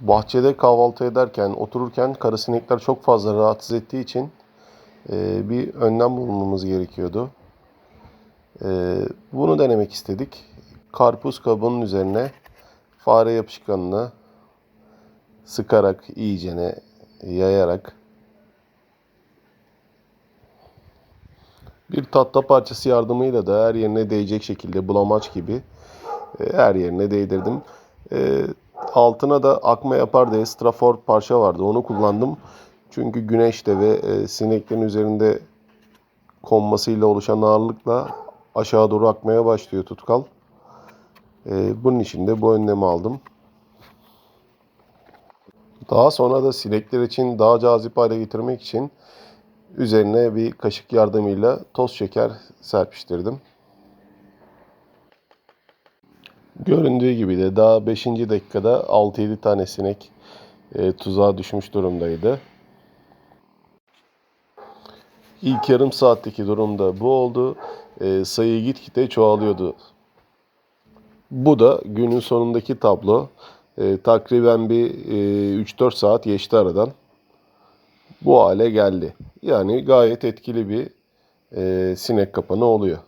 Bahçede kahvaltı ederken, otururken karasinekler çok fazla rahatsız ettiği için e, bir önlem bulmamız gerekiyordu. E, bunu denemek istedik. Karpuz kabuğunun üzerine fare yapışkanını sıkarak, iyicene yayarak bir tahta parçası yardımıyla da her yerine değecek şekilde bulamaç gibi e, her yerine değdirdim. E, altına da akma yapar diye strafor parça vardı. Onu kullandım. Çünkü güneşte ve e, sineklerin üzerinde konmasıyla oluşan ağırlıkla aşağı doğru akmaya başlıyor tutkal. E, bunun için de bu önlemi aldım. Daha sonra da sinekler için daha cazip hale getirmek için üzerine bir kaşık yardımıyla toz şeker serpiştirdim. Göründüğü gibi de daha 5. dakikada 6-7 tane sinek e, tuzağa düşmüş durumdaydı. İlk yarım saatteki durumda bu oldu. E, sayı gitgide çoğalıyordu. Bu da günün sonundaki tablo. E, takriben bir e, 3-4 saat geçti aradan. Bu hale geldi. Yani gayet etkili bir e, sinek kapanı oluyor.